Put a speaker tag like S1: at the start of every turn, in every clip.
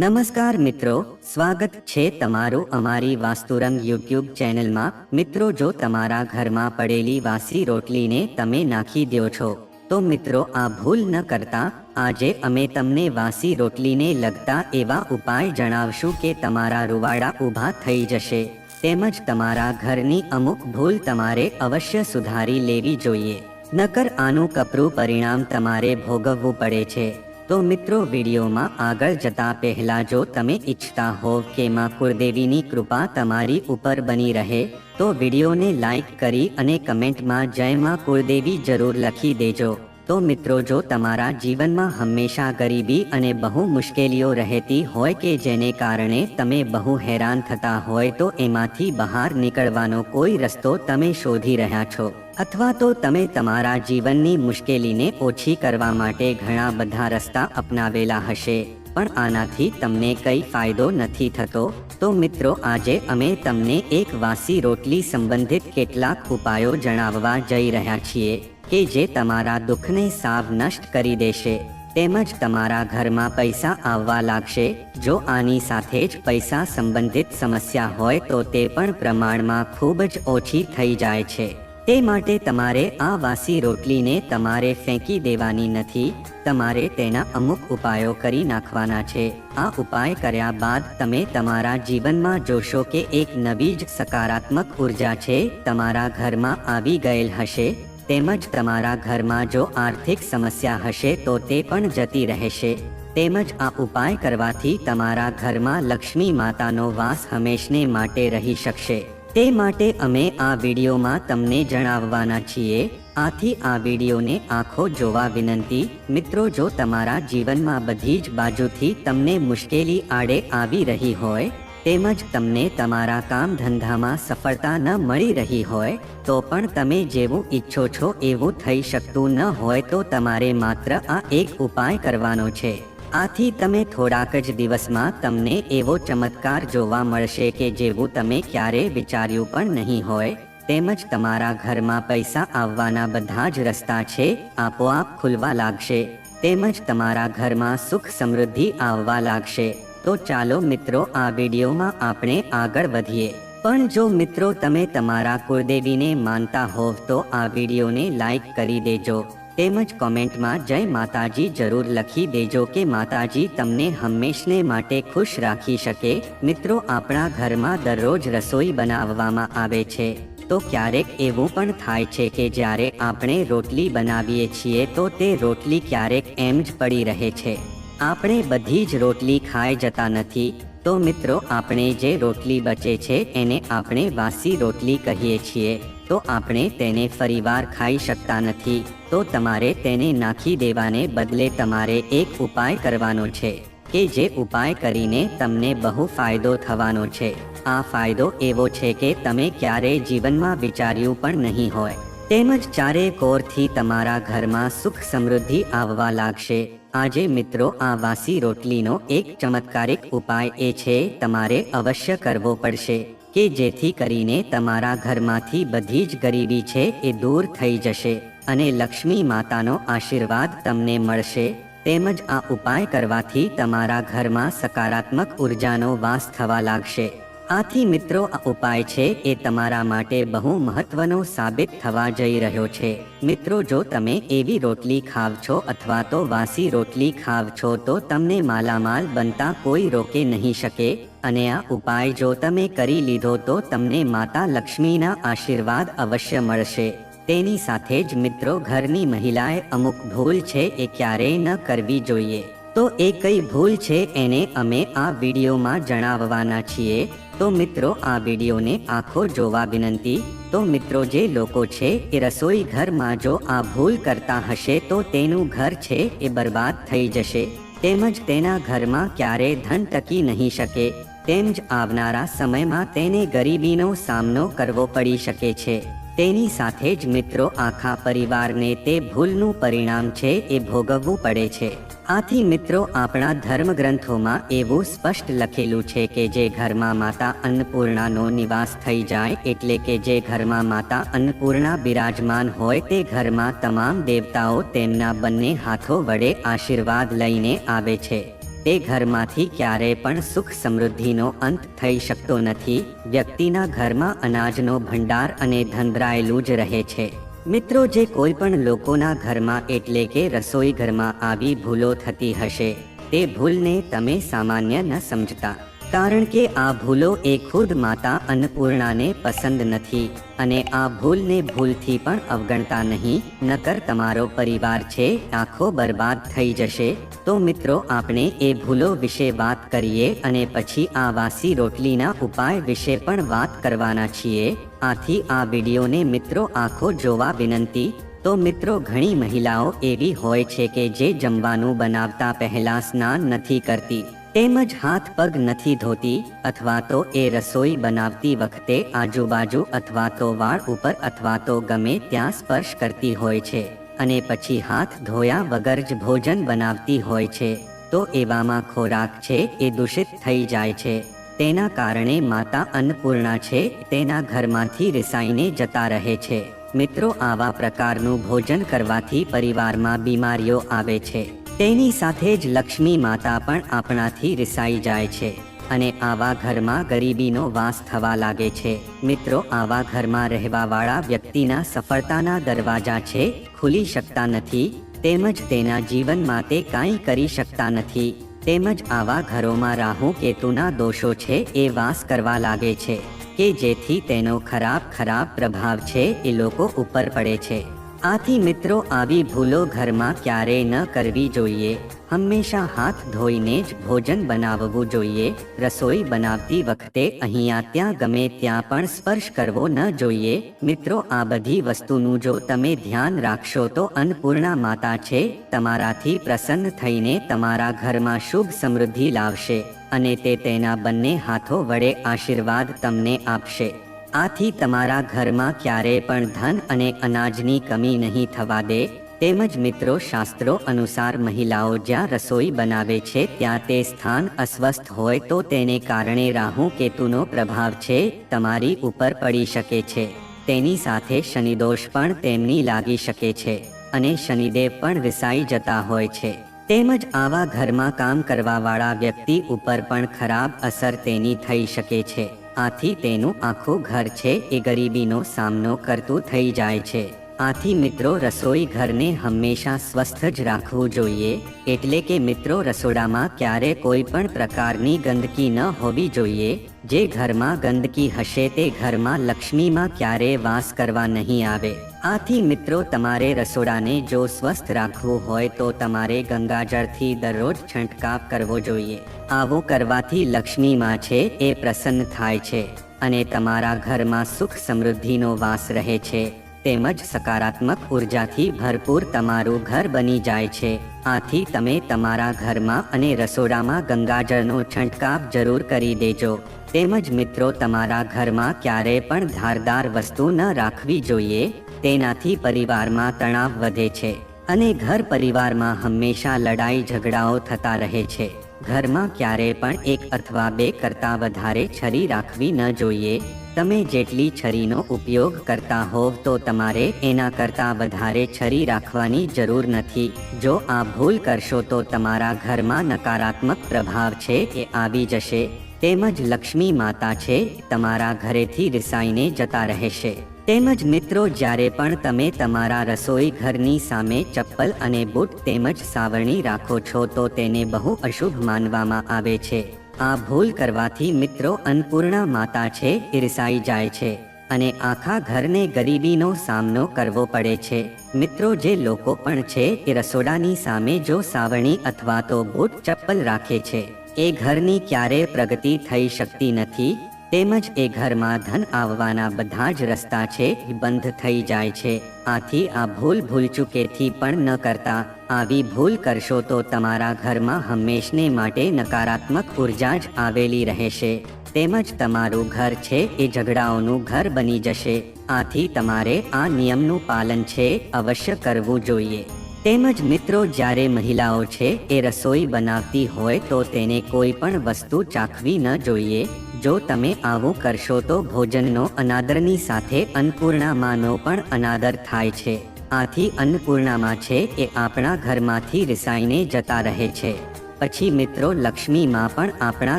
S1: નમસ્કાર મિત્રો, સ્વાગત છે તમારું અમારી વાસ્તુરંગ યુટ્યુબ ચેનલમાં. મિત્રો, જો તમારા ઘરમાં પડેલી વાસી રોટલીને તમે નાખી દો છો, તો મિત્રો, આ ભૂલ ન કરતા. આજે અમે તમને વાસી રોટલીને લગતા એવા ઉપાય જણાવશું કે તમારા રૂવાડા ઊભા થઈ જશે. તેમજ તમારા ઘરની અમુક ભૂલ તમારે અવશ્ય સુધારી લેવી જોઈએ. નકર આનું કપરું પરિણામ તમારે ભોગવવું પડે છે. તો મિત્રો, વિડીયોમાં આગળ જતા પહેલા જો તમે ઈચ્છતા હોવ કે માં કુળદેવીની કૃપા તમારી ઉપર બની રહે, તો વિડીયોને લાઈક કરી અને કમેન્ટમાં જય માં કુળદેવી જરૂર લખી દેજો. તો મિત્રો, જો તમારા જીવનમાં હંમેશા ગરીબી અને બહુ મુશ્કેલીઓ રહેતી હોય કે જેને કારણે તમે બહુ હેરાન થતા હોય, તો એમાંથી બહાર નીકળવાનો કોઈ રસ્તો તમે શોધી રહ્યા છો. અથવા તો તમે તમારા જીવનની મુશ્કેલીને ઓછી કરવા માટે ઘણા બધા રસ્તા અપનાવેલા હશે. પણ આનાથી તમને કંઈ ફાયદો નથી થતો. તો મિત્રો, આજે અમે તમને એક વાસી રોટલી સંબંધિત કેટલાક ઉપાયો જણાવવા જઈ રહ્યા છીએ કે જે તમારા દુઃખને સાવ નષ્ટ કરી દેશે. તેમજ તમારા ઘરમાં પૈસા આવવા લાગશે. જો આની સાથે જ પૈસા સંબંધિત સમસ્યા હોય તો તે પણ પ્રમાણમાં ખૂબ જ ઓછી થઈ જાય છે. તે માટે તમારે આ વાસી રોટલીને તમારે ફેંકી દેવાની નથી. તમારે તેના અમુક ઉપાયો કરી નાખવાના છે. આ ઉપાય કર્યા બાદ તમે તમારા જીવનમાં જોશો કે એક નવી જ સકારાત્મક ઊર્જા છે. તમારા ઘરમાં આવી ગયેલ હશે, તેમજ તમારા ઘરમાં જો આર્થિક સમસ્યા હશે તો તે પણ જતી રહેશે. તેમજ આ ઉપાય કરવાથી તમારા ઘરમાં લક્ષ્મી માતાનો વાસ હંમેશને માટે રહી શકશે. તે માટે અમે આ વિડીયોમાં તમને જણાવવાના છીએ, આથી આ વિડીયોને આખો જોવા વિનંતી, મિત્રો જો તમારા જીવનમાં બધી જ બાજુથી તમને મુશ્કેલી આડે આવી રહી હોય, તેમજ તમને તમારા કામ ધંધામાં સફળતા ન મળી રહી હોય, તો પણ તમે જેવું ઈચ્છો છો એવું થઈ શકતું ન હોય તો તમારે માત્ર આ એક ઉપાય કરવાનો છે. આથી તમે થોડાક જ દિવસમાં તમને એવો ચમત્કાર જોવા મળશે કે જેવું તમે ક્યારે વિચાર્યું પણ નહીં હોય, તેમજ તમારા ઘરમાં પૈસા આવવાના બધા જ રસ્તા છે, આપોઆપ ખુલવા લાગશે, તેમજ તમારા ઘરમાં સુખ સમૃદ્ધિ આવવા લાગશે. તો ચાલો મિત્રો, આ વિડીયોમાં આપણે આગળ વધીએ. પણ જો મિત્રો તમે તમારા કુળદેવીને માનતા હોવ તો આ વિડીયોને લાઈક કરી દેજો. તેમજ કોમેન્ટમાં જય માતાજી જરૂર લખી દેજો કે માતાજી તમને હંમેશને માટે ખુશ રાખી શકે. મિત્રો, આપણા ઘરમાં દરરોજ રસોઈ બનાવવામાં આવે છે. તો ક્યારેક એવું પણ થાય છે કે જ્યારે આપણે રોટલી બનાવીએ છીએ તો તે રોટલી ક્યારેક એમ જ પડી રહે છે. આપણે બધી જ રોટલી ખાઈ જતા નથી. તો મિત્રો, આપણે જે રોટલી બચે છે એને આપણે વાસી રોટલી કહીએ છીએ. તો આપણે તેને ફરીવાર ખાઈ શકતા નથી. તો તમારે તેને નાખી દેવાને બદલે તમારે એક ઉપાય કરવાનો છે, કે જે ઉપાય કરીને તમને બહુ ફાયદો થવાનો છે. આ ફાયદો એવો છે કે તમે ક્યારેય જીવનમાં વિચાર્યું પણ નહીં હોય. તેમજ ચારે કોરથી તમારા ઘરમાં સુખ સમૃદ્ધિ આવવા લાગશે. આજે મિત્રો, આ વાસી રોટલીનો એક ચમત્કારિક ઉપાય એ છે, તમારે અવશ્ય કરવો પડશે. કે જેથી કરીને તમારા ઘરમાંથી બધી જ ગરીબી છે એ દૂર થઈ જશે અને લક્ષ્મી માતાનો આશીર્વાદ તમને મળશે. તેમજ આ ઉપાય કરવાથી તમારા ઘરમાં સકારાત્મક ઉર્જાનો વાસ થવા લાગશે. આથી મિત્રો, આ ઉપાય છે એ તમારા માટે બહુ મહત્વનો સાબિત થવા જઈ રહ્યો છે. મિત્રો, જો તમે એવી રોટલી ખાવ છો અથવા તો વાસી રોટલી ખાવ છો તો તમને માલામાલ બનતા કોઈ રોકે નહીં શકે. અને આ ઉપાય જો તમે કરી લીધો તો તમને માતા લક્ષ્મીના આશીર્વાદ અવશ્ય મળશે. તેની સાથે જ મિત્રો, ઘરની મહિલાએ અમુક ભૂલ છે એ ક્યારેય ન કરવી જોઈએ. તો એ કઈ ભૂલ છે એને અમે આ વિડીયોમાં જણાવવાના છીએ. તો મિત્રો, આ વિડીયોને આખો જોવા વિનંતી. તો મિત્રો, જે લોકો છે, એ રસોઈ ઘરમાં જો આ ભૂલ કરતા હશે, તો તેનું ઘર છે, એ બરબાદ થઈ જશે. તેમજ તેના ઘરમાં ક્યારે ધન ટકી નહીં શકે. તેમ જ આવનારા સમયમાં તેને ગરીબીનો સામનો કરવો પડી શકે છે. તેની સાથે જ મિત્રો, આખા પરિવારને તે ભૂલનું પરિણામ છે, એ ભોગવવું પડે છે. આથી મિત્રો આપણા ધર્મ ગ્રંથોમાં એવું સ્પષ્ટ લખેલું છે કે જે ઘરમાં માતા અન્નપૂર્ણાનો નિવાસ થઈ જાય એટલે કે જે ઘરમાં માતા અન્નપૂર્ણા બિરાજમાન હોય તે ઘરમાં તમામ દેવતાઓ તેમના બંને હાથો વડે આશીર્વાદ લઈને આવે છે. તે ઘરમાંથી ક્યારેય પણ સુખ સમૃદ્ધિનો અંત થઈ શકતો નથી. વ્યક્તિના ઘરમાં અનાજનો ભંડાર અને ધંધરાયેલું જ રહે છે. મિત્રો, જે કોઈ પણ લોકોના ઘરમાં એટલે કે રસોઈ ઘરમાં આવી ભૂલો થતી હશે, તે ભૂલને તમે સામાન્ય ન સમજતા. કારણ કે આ ભૂલો એ ખુદ માતા અન્નપૂર્ણાને પસંદ નથી અને આ ભૂલને ભૂલથી પણ અવગણતા નહીં. નકર તમારો પરિવાર છે, આખો બરબાદ થઈ જશે. તો મિત્રો, આપણે એ ભૂલો વિશે વાત કરીએ અને પછી આ વાસી રોટલીના ઉપાય વિશે પણ વાત કરવાના છીએ. આથી આ વિડીયોને મિત્રો આખો જોવા વિનંતી. તો મિત્રો, ઘણી મહિલાઓ એવી હોય છે કે જે જમવાનું બનાવતા પહેલા સ્નાન નથી કરતી. તેમજ હાથ પગ નથી ધોતી અથવા તો એ રસોઈ બનાવતી વખતે આજુબાજુ અથવા તો વાળ ઉપર અથવા તો ગમે ત્યાં સ્પર્શ કરતી હોય છે અને પછી હાથ ધોયા વગર જ ભોજન બનાવતી હોય છે, તો એવામાં ખોરાક છે એ દૂષિત થઈ જાય છે. તેના કારણે માતા અન્નપૂર્ણા છે, તેના ઘરમાંથી રિસાઈને જતા રહે છે. મિત્રો, આવા પ્રકારનું ભોજન કરવાથી પરિવારમાં બીમારીઓ આવે છે. તેની સાથે જ લક્ષ્મી માતા પણ આપણાથી રિસાઈ જાય છે અને આવા ઘરમાં ગરીબીનો વાસ થવા લાગે છે. મિત્રો, આવા ઘરમાં રહેવાવાળા વ્યક્તિના સફળતાના દરવાજા છે, ખુલી શકતા નથી, તેમજ તેના જીવનમાં તે કાંઈ કરી શકતા નથી. તેમજ આવા ઘરોમાં રાહુ કેતુના દોષો છે એ વાસ કરવા લાગે છે, કે જેથી તેનો ખરાબ ખરાબ પ્રભાવ છે એ લોકો ઉપર પડે છે. આથી મિત્રો, આવી ભૂલો ઘરમાં ક્યારેય ન કરવી જોઈએ. હંમેશા હાથ ધોઈને જ ભોજન બનાવવું જોઈએ. રસોઈ બનાવતી વખતે અહીંયા ત્યાં ગમે ત્યાં પણ સ્પર્શ કરવો ન જોઈએ. મિત્રો, આ બધી વસ્તુનું જો તમે ધ્યાન રાખશો તો અન્નપૂર્ણા માતા છે, તમારાથી પ્રસન્ન થઈને તમારા ઘરમાં શુભ સમૃદ્ધિ લાવશે અને તે તેના બંને હાથો વડે આશીર્વાદ તમને આપશે. આથી તમારા ઘરમાં ક્યારેય પણ ધન અને અનાજની કમી નહીં થવા દે, તેમજ મિત્રો શાસ્ત્રો અનુસાર મહિલાઓ જ્યાં રસોઈ બનાવે છે ત્યાં તે સ્થાન અસ્વસ્થ હોય તો તેને કારણે રાહુ કેતુનો પ્રભાવ છે, તમારી ઉપર પડી શકે છે. તેની સાથે શનિદોષ પણ તેમની લાગી શકે છે અને શનિદેવ પણ વિસાઈ જતા હોય છે. તેમજ આવા ઘરમાં કામ કરવાવાળા વ્યક્તિ ઉપર પણ ખરાબ અસર તેની થઈ શકે છે. આથી તેનું આખું ઘર છે એ ગરીબીનો સામનો કરતું થઈ જાય છે. આથી મિત્રો રસોઈ ઘરને હંમેશા સ્વસ્થ જ રાખવું જોઈએ, એટલે કે મિત્રો રસોડામાં ક્યારે કોઈ પણ પ્રકારની ગંદકી ન હોવી જોઈએ, જે ઘરમાં ગંદકી હશે તે ઘરમાં લક્ષ્મીમાં ક્યારે વાસ કરવા નહીં આવે. આથી મિત્રો તમારે રસોડાને જો સ્વસ્થ રાખવું હોય તો તમારે ગંગાજળથી દરરોજ છંટકાવ કરવો જોઈએ. આવું કરવાથી લક્ષ્મીમાં છે એ પ્રસન્ન થાય છે અને તમારા ઘરમાં સુખ સમૃદ્ધિનો વાસ રહે છે. તેમજ સકારાત્મક ઉર્જાથી ભરપૂર તમારું ઘર બની જાય છે. આથી તમે તમારા ઘરમાં અને રસોડામાં ગંગાજળનો છંટકાવ જરૂર કરી દેજો. તેમજ મિત્રો, તમારા ઘરમાં ક્યારેય પણ ધારદાર વસ્તુ ન રાખવી જોઈએ. તેનાથી પરિવારમાં તણાવ વધે છે અને ઘર પરિવારમાં હંમેશા લડાઈ ઝઘડાઓ થતા રહે છે. ઘરમાં ક્યારેય પણ એક અથવા બે કરતાં વધારે છરી રાખવી ન જોઈએ. તમે જેટલી છરીનો ઉપયોગ કરતા હોવ તો તમારે એના કરતાં વધારે છરી રાખવાની જરૂર નથી. જો આ ભૂલ કરશો તો તમારા ઘરમાં નકારાત્મક પ્રભાવ છે એ આવી જશે. તેમજ લક્ષ્મી માતા છે, તમારા ઘરેથી રિસાઈને જતા રહેશે. તેમજ મિત્રો, જ્યારે પણ તમે તમારા રસોઈ ઘરની સામે ચપ્પલ અને બૂટ તેમજ સાવરણી રાખો છો તો તેને બહુ અશુભ માનવામાં આવે છે. આ ભૂલ કરવાથી મિત્રો અન્નપૂર્ણા માતા છે, ઈરસાઈ જાય છે અને આખા ઘરને ગરીબીનો સામનો કરવો પડે છે. મિત્રો જે લોકો પણ છે, એ રસોડાની સામે જો સાવરણી અથવા તો બૂટ ચપ્પલ રાખે છે, એ ઘરની ક્યારે પ્રગતિ થઈ શકતી નથી. તેમજ એ ઘરમાં ધન આવવાના બધા જ રસ્તા છે બંધ થઈ જાય છે. આથી આ ભૂલ ભૂલચૂકેથી પણ ન કરતા. આવી ભૂલ કરશો તો તમારા ઘરમાં હંમેશને માટે નકારાત્મક ઊર્જા જ આવેલી રહેશે. તેમજ તમારું ઘર છે એ ઝઘડાઓનું ઘર બની જશે. આથી તમારે આ નિયમનું પાલન છે અવશ્ય કરવું જોઈએ. તેમજ મિત્રો, જ્યારે મહિલાઓ છે એ રસોઈ બનાવતી હોય તો તેને કોઈ પણ વસ્તુ ચાખવી ન જોઈએ. જો તમે આવું કરશો તો ભોજનનો અનાદરની સાથે અન્નપૂર્ણામાંનો પણ અનાદર થાય છે. આથી અન્નપૂર્ણામાં છે એ આપણા ઘરમાંથી રિસાઈને જતા રહે છે. પછી મિત્રો લક્ષ્મીમાં પણ આપણા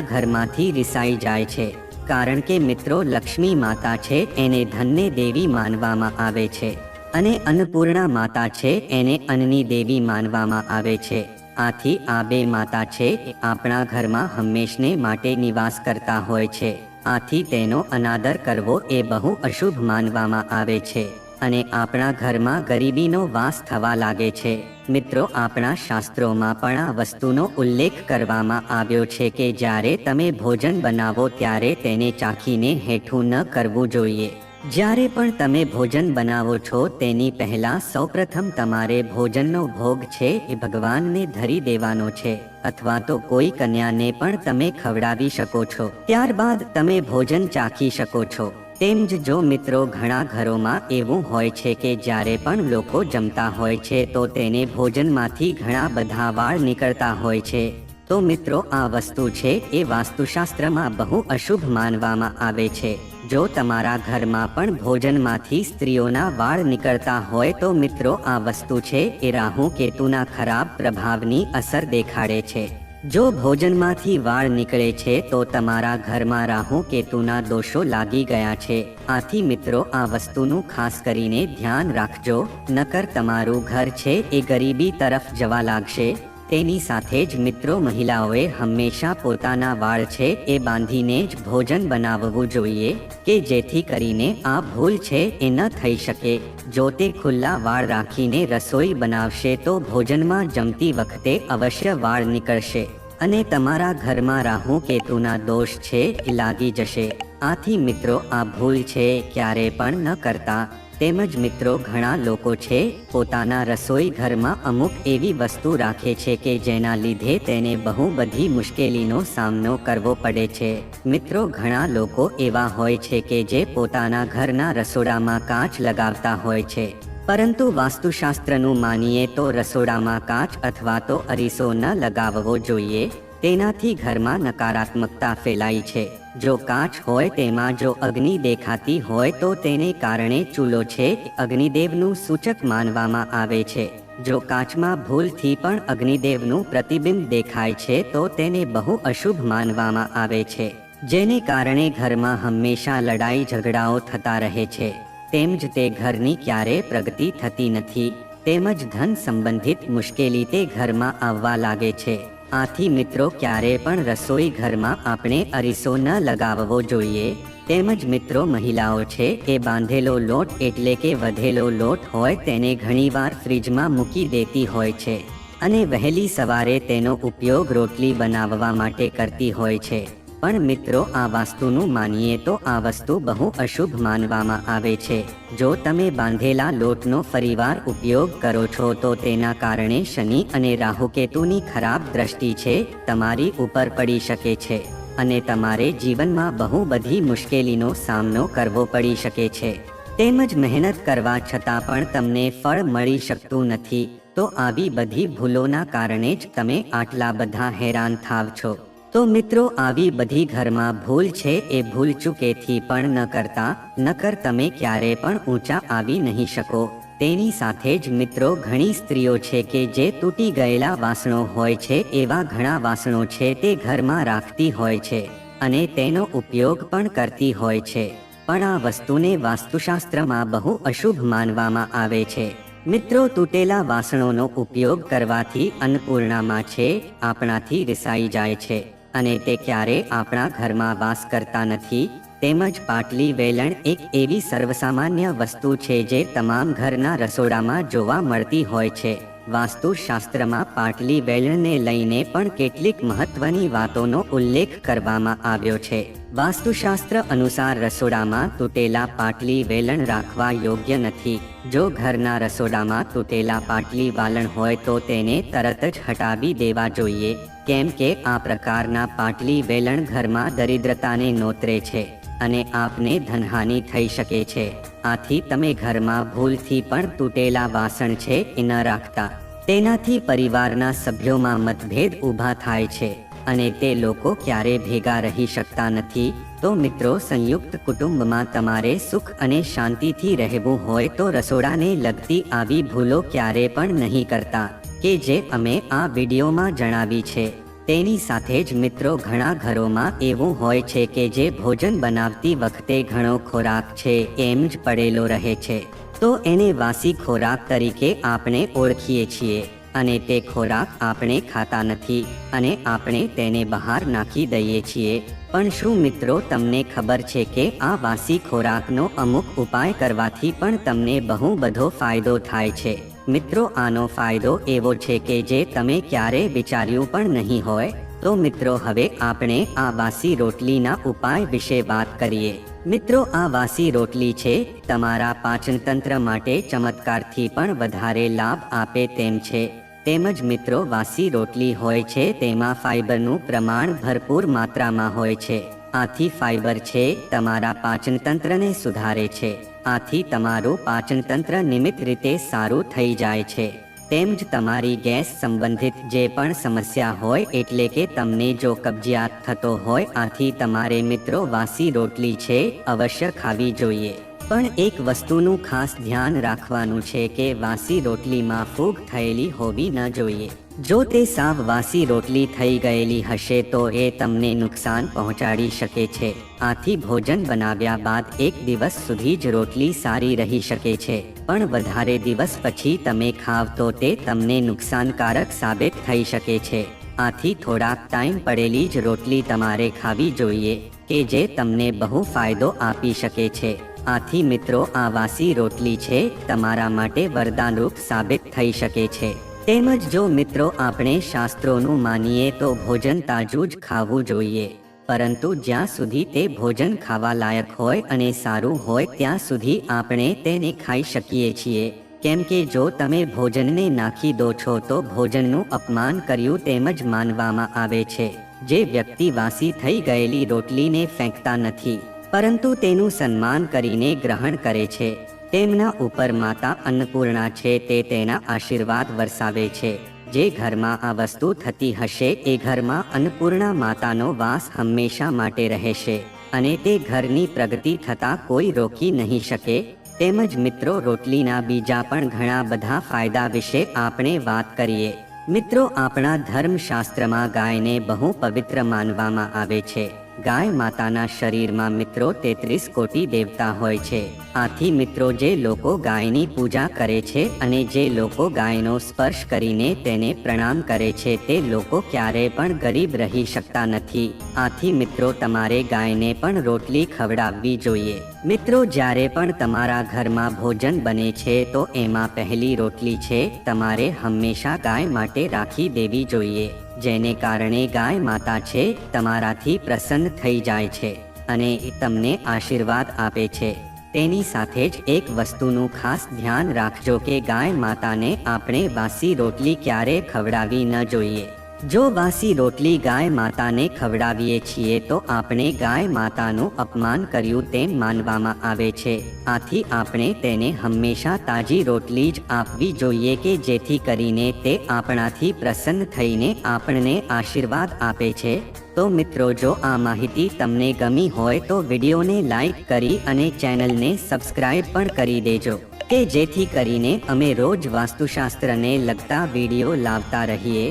S1: ઘરમાંથી રિસાઈ જાય છે. કારણ કે મિત્રો લક્ષ્મી માતા છે એને ધનને દેવી માનવામાં આવે છે. અને અન્નપૂર્ણા માતા છે એને અન્નની દેવી માનવામાં આવે છે. આથી આ બે માતા છે, આપણા ઘરમાં હંમેશને માટે નિવાસ કરતા હોય છે. આથી તેનો અનાદર કરવો એ બહુ અશુભ માનવામાં આવે છે અને આપણા ઘરમાં ગરીબીનો વાસ થવા લાગે છે. મિત્રો, આપણા શાસ્ત્રોમાં પણ આ વસ્તુનો ઉલ્લેખ કરવામાં આવ્યો છે કે જ્યારે તમે ભોજન બનાવો ત્યારે તેને ચાખીને હેઠું ન કરવું જોઈએ. જ્યારે પણ તમે ભોજન બનાવો છો, તેની પહેલા સૌપ્રથમ તમારે ભોજનનો ભોગ છે એ ભગવાનને ધરી દેવાનો છે, અથવા તો કોઈ કન્યાને પણ તમે ખવડાવી શકો છો. ત્યારબાદ તમે ભોજન ચાખી શકો છો. તેમ જ જો મિત્રો ઘણા ઘરોમાં એવું હોય છે કે જ્યારે પણ લોકો જમતા હોય છે, તો તેને ભોજનમાંથી ઘણા બધા વાળ નીકળતા હોય છે. તો મિત્રો આ વસ્તુ છે એ વાસ્તુશાસ્ત્રમાં બહુ અશુભ માનવામાં આવે છે. જો તમારા ઘરમાં પણ ભોજનમાંથી સ્ત્રીઓના વાળ નીકળતા હોય તો મિત્રો આ વસ્તુ છે એ રાહુ કેતુના ખરાબ પ્રભાવની અસર દેખાડે છે. જો ભોજનમાંથી વાળ નીકળે છે તો તમારા ઘરમાં રાહુ કેતુના દોષો લાગી ગયા છે. આથી મિત્રો આ વસ્તુનું ખાસ કરીને ધ્યાન રાખજો. નકર તમારું ઘર છે એ ગરીબી તરફ જવા લાગશે. તેની સાથે જ મિત્રો મહિલાઓએ હંમેશા પોતાના વાળ છે એ બાંધીને જ ભોજન બનાવવું જોઈએ કે જેથી કરીને આ ભૂલ છે એ ન થઈ શકે. જો તે ખુલ્લા વાળ રાખીને રસોઈ બનાવશે તો ભોજનમાં જમતી વખતે અવશ્ય વાળ નીકળશે અને તમારા ઘરમાં રાહુ કેતુના દોષ છે લાગી જશે. આથી મિત્રો આ ભૂલ છે ક્યારે પણ ન કરતા. તેમજ મિત્રો, ઘણા લોકો છે, પોતાના રસોઈ ઘરમાં અમુક એવી વસ્તુ રાખે છે કે જેના લીધે તેને બહુ બધી મુશ્કેલીનો સામનો કરવો પડે છે. મિત્રો, ઘણા લોકો એવા હોય છે કે જે પોતાના ઘરના રસોડામાં કાચ લગાવતા હોય છે. પરંતુ વાસ્તુશાસ્ત્રનું માનીએ તો રસોડામાં કાચ અથવા તો અરીસો ન લગાવવો જોઈએ. તેનાથી ઘરમાં નકારાત્મકતા ફેલાય છે. જો કાચ હોય તેમાં જો અગ્નિ દેખાતી હોય તો તેને કારણે ચૂલો છે અગ્નિદેવનું સૂચક માનવામાં આવે છે. જો કાચમાં ભૂલથી પણ અગ્નિદેવનું પ્રતિબિંબ દેખાય છે તો તેને બહુ અશુભ માનવામાં આવે છે. જેને કારણે ઘરમાં હંમેશા લડાઈ ઝઘડાઓ થતા રહે છે. તેમજ તે ઘરની ક્યારે પ્રગતિ થતી નથી. તેમજ ધન સંબંધિત મુશ્કેલી તે ઘરમાં આવવા લાગે છે. આથી મિત્રો, ક્યારે પણ રસોઈ ઘરમાં આપણે અરીસો ન લગાવવો જોઈએ. તેમજ મિત્રો, મહિલાઓ છે એ બાંધેલો લોટ એટલે કે વધેલો લોટ હોય તેને ઘણીવાર ફ્રીજમાં મૂકી દેતી હોય છે. અને વહેલી સવારે તેનો ઉપયોગ રોટલી બનાવવા માટે કરતી હોય છે. પણ મિત્રો, આ વાસ્તુનું માનીએ તો આ વસ્તુ બહુ અશુભ માનવામાં આવે છે. જો તમે બાંધેલા લોટનો ફરીવાર ઉપયોગ કરો છો, તો તેના કારણે શનિ અને રાહુકેતુની ખરાબ દ્રષ્ટિ છે, તમારી ઉપર પડી શકે છે અને તમારે જીવનમાં બહુ બધી મુશ્કેલીનો સામનો કરવો પડી શકે છે. તેમજ મહેનત કરવા છતાં પણ તમને ફળ મળી શકતું નથી. તો આવી બધી ભૂલોના કારણે જ તમે આટલા બધા હેરાન થાવ છો. તો મિત્રો, આવી બધી ઘરમાં ભૂલ છે એ ભૂલ ચૂકેથી પણ ન કરતા નકર તમે ક્યારે પણ ઊંચા આવી નહીં શકો. તેની સાથે જ મિત્રો, ઘણી સ્ત્રીઓ છે કે જે તૂટી ગયેલા વાસણો હોય છે, એવા ઘણા વાસણો છે તે ઘરમાં રાખતી હોય છે અને તેનો ઉપયોગ પણ કરતી હોય છે. પણ આ વસ્તુને વાસ્તુશાસ્ત્રમાં બહુ અશુભ માનવામાં આવે છે. મિત્રો, તૂટેલા વાસણોનો ઉપયોગ કરવાથી અન્નપૂર્ણામાં છે, આપણાથી રિસાઈ જાય છે. અને તે ક્યારે આપણા ઘરમાં વાસ કરતા નથી, તેમજ પાટલી વેલણ એક એવી સર્વસામાન્ય વસ્તુ છે જે તમામ ઘરના રસોડામાં જોવા મળતી હોય છે. વાસ્તુશાસ્ત્રમાં પાટલી વેલણને લઈને પણ કેટલીક મહત્વની વાતોનો ઉલ્લેખ કરવામાં આવ્યો છે. વાસ્તુશાસ્ત્ર અનુસાર રસોડામાં તૂટેલા પાટલી વેલણ રાખવા યોગ્ય નથી. જો ઘરના રસોડામાં તૂટેલા પાટલી વાલણ હોય તો તેને તરત જ હટાવી દેવા જોઈએ. કેમ કે આ પ્રકારના પાટલી વેલણ ઘરમાં દરિદ્રતાને નોતરે છે અને આપને ધનહાનિ થઈ શકે છે. આથી તમે ઘરમાં ભૂલથી પણ તૂટેલા વાસણ છે એ ન રાખતા. તેનાથી પરિવારના સભ્યોમાં મતભેદ ઊભા થાય છે અને તે લોકો ક્યારે ભેગા રહી શકતા નથી. તો મિત્રો, સંયુક્ત કુટુંબમાં તમારે સુખ અને શાંતિથી રહેવું હોય તો રસોડાને લગતી આવી ભૂલો ક્યારે પણ નહીં કરતા. કે જે અમે આ વિડીયોમાં જણાવી છે. તેની સાથે જ મિત્રો ઘણા ઘરોમાં એવું હોય છે કે જે ભોજન બનાવતી વખતે ઘણો ખોરાક છે, એમ જ પડેલો રહે છે. તો એને વાસી ખોરાક તરીકે આપણે ઓળખીએ છીએ અને તે ખોરાક આપણે ખાતા નથી અને આપણે તેને બહાર નાખી દઈએ છીએ. પણ શું મિત્રો તમને ખબર છે કે આ વાસી ખોરાકનો અમુક ઉપાય કરવાથી પણ તમને બહુ બધો ફાયદો થાય છે? મિત્રો, આનો ફાયદો એવો છે કે જે તમે ક્યારે વિચાર્યું પણ નહીં હોય, તો મિત્રો, હવે આપણે આ વાસી રોટલીના ઉપાય વિશે વાત કરીએ. મિત્રો આ વાસી રોટલી છે, તમારા પાચનતંત્ર માટે ચમત્કારથી પણ વધારે લાભ આપે તેમ છે. તેમજ મિત્રો, વાસી રોટલી હોય છે, તેમાં ફાઈબરનું પ્રમાણ ભરપૂર માત્રામાં હોય છે. આથી ફાઈબર છે, તમારા પાચન તંત્રને સુધારે છે. આથી તમારું પાચન તંત્ર નિમિત્ત રીતે સારું થઈ જાય છે. તેમજ તમારી ગેસ સંબંધિત જે પણ સમસ્યા હોય, એટલે કે તમને જો કબજિયાત થતો હોય, આથી તમારે મિત્રો વાસી રોટલી છે, અવશ્ય ખાવી જોઈએ. પણ એક વસ્તુનું ખાસ ધ્યાન રાખવાનું છે કે વાસી રોટલીમાં ફૂગ થયેલી હોવી ન જોઈએ. જો તે સાવ વાસી રોટલી થઈ ગયેલી હશે તો એ તમને નુકસાન પહોંચાડી શકે છે. આથી ભોજન બનાવ્યા બાદ એક દિવસ સુધી જ રોટલી સારી રહી શકે છે. પણ વધારે દિવસ પછી તમે ખાવ તો તે તમને નુકસાનકારક સાબિત થઈ શકે છે. આથી થોડાક ટાઈમ પડેલી જ રોટલી તમારે ખાવી જોઈએ, કે જે તમને બહુ ફાયદો આપી શકે છે. આથી મિત્રો, આ વાસી રોટલી છે, તમારા માટે વરદાનરૂપ સાબિત થઈ શકે છે. તેમજ જો મિત્રો આપણે શાસ્ત્રોનું માનીએ તો ભોજન તાજું જ ખાવું જોઈએ. પરંતુ જ્યાં સુધી તે ભોજન ખાવા લાયક હોય અને સારું હોય ત્યાં સુધી આપણે તેને ખાઈ શકીએ છીએ. કેમ કે જો તમે ભોજનને નાખી દો છો તો ભોજનનું અપમાન કર્યું તેમજ માનવામાં આવે છે. જે વ્યક્તિ વાસી થઈ ગયેલી રોટલીને ફેંકતા નથી, પરંતુ તેનું સન્માન કરીને ગ્રહણ કરે છે. તેમના ઉપર માતા અન્નપૂર્ણા છે તે તેના આશીર્વાદ વરસાવે છે. જે ઘરમાં આ વસ્તુ થતી હશે એ ઘરમાં અન્નપૂર્ણા માતાનો વાસ હંમેશા માટે રહેશે અને તે ઘરની પ્રગતિ થતા કોઈ રોકી નહીં શકે. તેમજ મિત્રો, રોટલીના બીજા પણ ઘણા બધા ફાયદા વિશે આપણે વાત કરીએ. મિત્રો, આપણા ધર્મશાસ્ત્રમાં ગાયને બહુ પવિત્ર માનવામાં આવે છે. ગાય માતાના શરીરમાં મિત્રો તેત્રીસ કોટી દેવતા હોય છે. આથી મિત્રો જે લોકો ગાયની પૂજા કરે છે અને જે લોકો ગાયનો સ્પર્શ કરીને તેને પ્રણામ કરે છે તે લોકો ક્યારે પણ ગરીબ રહી શકતા નથી. આથી મિત્રો તમારે ગાયને પણ રોટલી ખવડાવવી જોઈએ. મિત્રો જ્યારે પણ તમારા ઘરમાં ભોજન બને છે તો એમાં પહેલી રોટલી છે, તમારે હંમેશા ગાય માટે રાખી દેવી જોઈએ. જેને કારણે ગાય માતા છે, તમારાથી પ્રસન્ન થઈ જાય છે અને તમને આશીર્વાદ આપે છે. તેની સાથે જ એક વસ્તુનું ખાસ ધ્યાન રાખજો કે ગાય માતાને આપણે વાસી રોટલી ક્યારે ખવડાવી ન જોઈએ. જો વાસી રોટલી ગાય માતાને ખવડાવીએ છીએ તો આપણે ગાય માતાનું અપમાન કર્યું તેમ માનવામાં આવે છે. આથી આપણે તેને હંમેશા તાજી રોટલી જ આપવી જોઈએ કે જેથી કરીને તે આપણાથી પ્રસન્ન થઈને આપણને આશીર્વાદ આપે છે. તો મિત્રો, જો આ માહિતી તમને ગમી હોય તો વિડીયોને લાઈક કરી અને ચેનલને સબસ્ક્રાઇબ પણ કરી દેજો, કે જેથી કરીને અમે રોજ વાસ્તુશાસ્ત્રને લગતા વીડિયો લાવતા રહીએ.